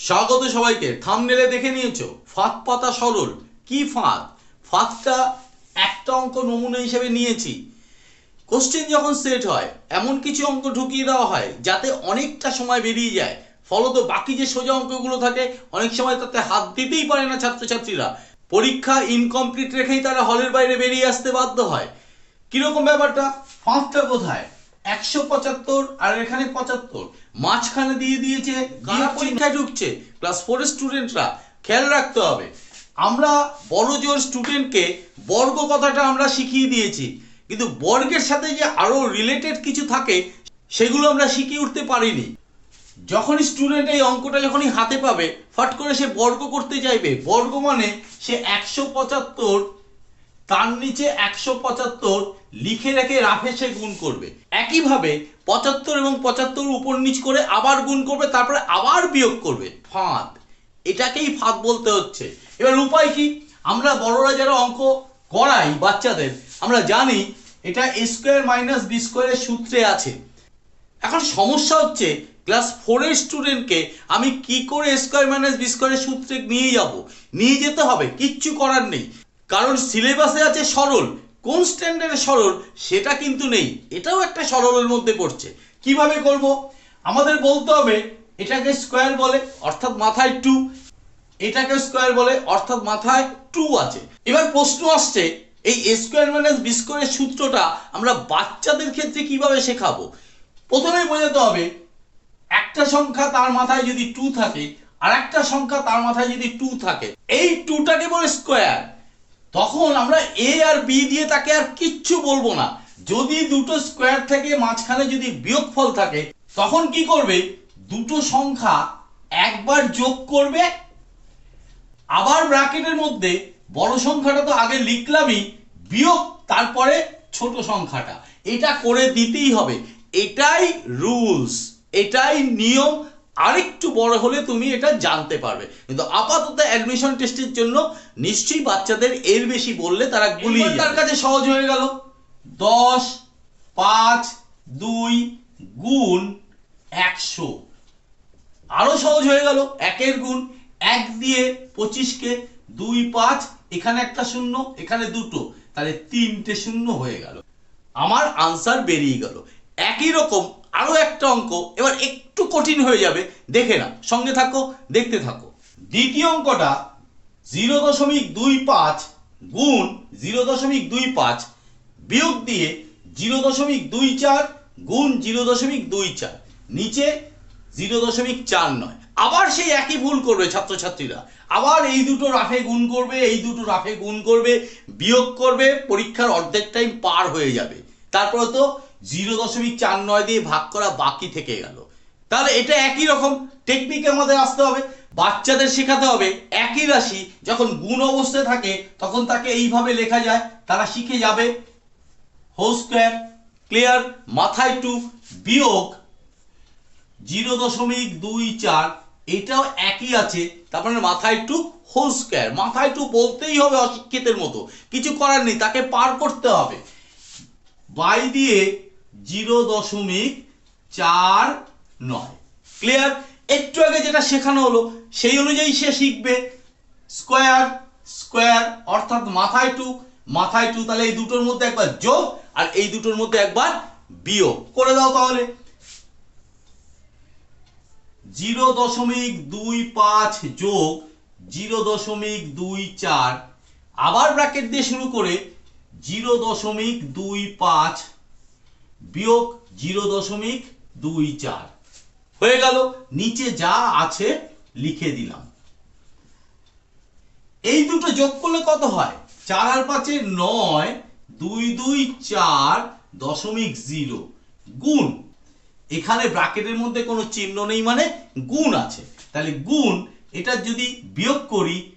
স্বাগত সবাইকে থামনেলে দেখে নিয়েছো? ফাঁদ পাতা সরল। কি ফাঁদ? ফাঁদটা একটা অঙ্ক নমুনা হিসেবে নিয়েছি। কোশ্চেন যখন সেট হয়, এমন কিছু অঙ্ক ঢুকিয়ে দেওয়া হয়, যাতে অনেকটা সময় বেরিয়ে যায়। ফলত বাকি যে সোজা অঙ্কগুলো থাকে, অনেক সময় তাতে হাত দিতেই পারে না ছাত্রছাত্রীরা। পরীক্ষা ইনকমপ্লিট রেখেই তারা হলের বাইরে বেরিয়ে আসতে বাধ্য হয়। কীরকম ব্যাপারটা? পাঁচটা কোথায়? একশো পঁচাত্তর আর এখানে পঁচাত্তর। মাঝখানে দিয়ে দিয়েছে কারা পরীক্ষায় ঢুকছে। ক্লাস ফোরের স্টুডেন্টরা খেয়াল রাখতে হবে। আমরা বড় জোর স্টুডেন্টকে বর্গ কথাটা আমরা শিখিয়ে দিয়েছি। কিন্তু বর্গের সাথে যে আরও রিলেটেড কিছু থাকে সেগুলো আমরা শিখিয়ে উঠতে পারিনি। যখন স্টুডেন্ট এই অঙ্কটা যখনই হাতে পাবে ফট করে সে বর্গ করতে চাইবে। বর্গ মানে সে একশো পঁচাত্তর তার নিচে একশো পঁচাত্তর লিখে রেখে রাফে সে গুণ করবে। একইভাবে পঁচাত্তর এবং পঁচাত্তর উপর নিচ করে আবার গুণ করবে, তারপরে আবার বিয়োগ করবে। ফাঁদ। এটাকেই ফাঁদ বলতে হচ্ছে। এবার উপায় কি? আমরা বড়রা যারা অঙ্ক করাই বাচ্চাদের, আমরা জানি এটা এ স্কোয়ার মাইনাস বি স্কোয়ারের সূত্রে আছে। এখন সমস্যা হচ্ছে ক্লাস ফোরের স্টুডেন্টকে আমি কি করে স্কোয়ার মাইনাস বি স্কোয়ারের সূত্রে নিয়ে যাব? নিয়ে যেতে হবে, কিচ্ছু করার নেই। কারণ সিলেবাসে আছে সরল। কোন স্ট্যান্ডার্ডে সরল, সেটা কিন্তু নেই। এটাও একটা সরলের মধ্যে পড়ছে। কীভাবে করব? আমাদের বলতে হবে, এটাকে স্কোয়ার বলে, অর্থাৎ মাথায় টু এটাকে স্কোয়ার বলে, অর্থাৎ মাথায় টু আছে। এবার প্রশ্ন আসছে, এই স্কোয়ার মাইনাস বি স্কোয়ারের সূত্রটা আমরা বাচ্চাদের ক্ষেত্রে কীভাবে শেখাবো? প্রথমেই বোঝাতে হবে, একটা সংখ্যা তার মাথায় যদি টু থাকে আর একটা সংখ্যা তার মাথায় যদি টু থাকে। এই টুটাকে বলে স্কোয়ার তখন আমরা এ আর বি দিয়ে তাকে আর কিচ্ছু বলব না। যদি দুটো স্কোয়ার থেকে মাঝখানে যদি বিয়োগফল থাকে, তখন কি করবে? দুটো সংখ্যা একবার যোগ করবে। আবার ব্র্যাকেটের মধ্যে বড় সংখ্যাটা তো আগে লিখলামই, বিয়োগ তারপরে ছোট সংখ্যাটা। এটা করে দিতেই হবে। এটাই রুলস এটাই নিয়ম আরেকটু বড় হলে তুমি এটা জানতে পারবে। কিন্তু আপাতত অ্যাডমিশন টেস্টের জন্য নিশ্চয়ই বাচ্চাদের এর বেশি বললে তারা এবার তার কাছে সহজ হয়ে গেল। দশ পাঁচ দুই গুণ একশো। আরও সহজ হয়ে গেল। একের গুণ এক দিয়ে পঁচিশকে দুই পাঁচ এখানে একটা শূন্য এখানে দুটো। তাহলে তিনটে শূন্য হয়ে গেল। আমার আনসার বেরিয়ে গেল। একই রকম আরও একটা অঙ্ক, এবার একটু কঠিন হয়ে যাবে, দেখে না সঙ্গে থাকো, দেখতে থাকো। দ্বিতীয় অঙ্কটা জিরো দশমিক দুই পাঁচ গুণ জিরো দশমিক দুই পাঁচ বিয়োগ দিয়ে জিরো দশমিক দুই চার গুণ জিরো দশমিক দুই চার। নিচে জিরো দশমিক চার নয়। আবার সেই একই ভুল করবে ছাত্রছাত্রীরা। আবার এই দুটো রাফে গুণ করবে, এই দুটো রাফে গুণ করবে, বিয়োগ করবে, পরীক্ষার অর্ধেক টাইম পার হয়ে যাবে। তারপরে তো জিরো দশমিক চার নয় দিয়ে ভাগ করা বাকি থেকে গেল। তাহলে এটা একই রকম। টেকনিক আমাদের আসতে হবে, বাচ্চাদের শেখাতে হবে। একই রাশি যখন গুণ অবস্থায় থাকে, তখন তাকে এইভাবে লেখা যায়, তারা শিখে যাবে। হোল স্কোয়ার ক্লিয়ার মাথায় টু বিয়োগ জিরো দশমিক দুই চার, এটাও একই আছে। তারপরে মাথায় টু হোল স্কোয়ার মাথায় টু বলতেই হবে অশিক্ষিতের মতো। কিছু করার নেই, তাকে পার করতে হবে। বাই দিয়ে জিরো দশমিক চার নয়। ক্লিয়ার একটু আগে যেটা শেখানো হলো, সেই অনুযায়ী সে শিখবে। স্কোয়ার স্কোয়ার অর্থাৎ মাথায় টু মাথায় টু তাহলে এই দুটোর মধ্যে একবার যোগ আর এই দুটোর মধ্যে একবার বিয়োগ। করে দাও তাহলে। জিরো দশমিক দুই পাঁচ যোগ জিরো দশমিক দুই চার। আবার ব্র্যাকেট দিয়ে শুরু করে জিরো দশমিক দুই পাঁচ বিয়োগ জিরো দশমিক দুই চার। হয়ে গেল, নিচে যা আছে লিখে দিলাম। এই দুটো যোগ করলে কত হয়? চার আর পাঁচে নয়, দুই দুই চার দশমিক জিরো। গুণ, এখানে ব্রাকেটের মধ্যে কোনো চিহ্ন নেই মানে গুণ আছে। তাহলে গুণ, এটা যদি বিয়োগ করি,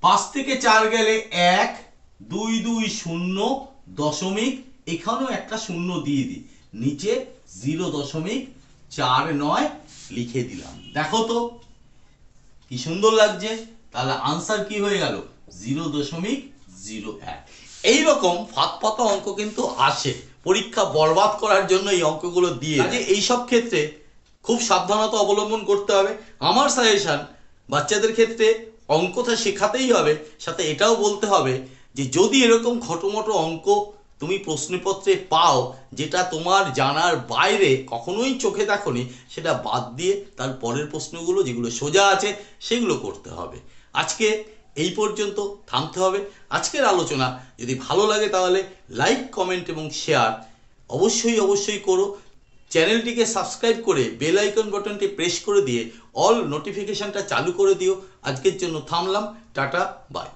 পাঁচ থেকে চার গেলে এক, দুই দুই শূন্য দশমিক, এখানেও একটা শূন্য দিয়ে দিই। নিচে জিরো দশমিক চার নয় লিখে দিলাম। দেখো তো, কি সুন্দর লাগছে। তাহলে আনসার কি হয়ে গেল? জিরো দশমিক জিরো এক। এইরকম ফাঁক অঙ্ক কিন্তু আসে। পরীক্ষা বরবাদ করার জন্য এই অঙ্কগুলো দিয়ে। কাজে এইসব ক্ষেত্রে খুব সাবধানতা অবলম্বন করতে হবে। আমার সাজেশন বাচ্চাদের ক্ষেত্রে অঙ্কটা শেখাতেই হবে। সাথে এটাও বলতে হবে যে যদি এরকম খটোমটো অঙ্ক তুমি প্রশ্নপত্রে পাও যেটা তোমার জানার বাইরে কখনোই চোখে দেখোনি, সেটা বাদ দিয়ে তার পরের প্রশ্নগুলো যেগুলো সোজা আছে, সেগুলো করতে হবে। আজকে এই পর্যন্ত থামতে হবে। আজকের আলোচনা যদি ভালো লাগে তাহলে লাইক, কমেন্ট এবং শেয়ার অবশ্যই অবশ্যই করো। চ্যানেলটিকে সাবস্ক্রাইব করে বেল আইকন বাটনটি প্রেস করে দিয়ে অল নোটিফিকেশনটা চালু করে দিও। আজকের জন্য থামলাম। Tata, by.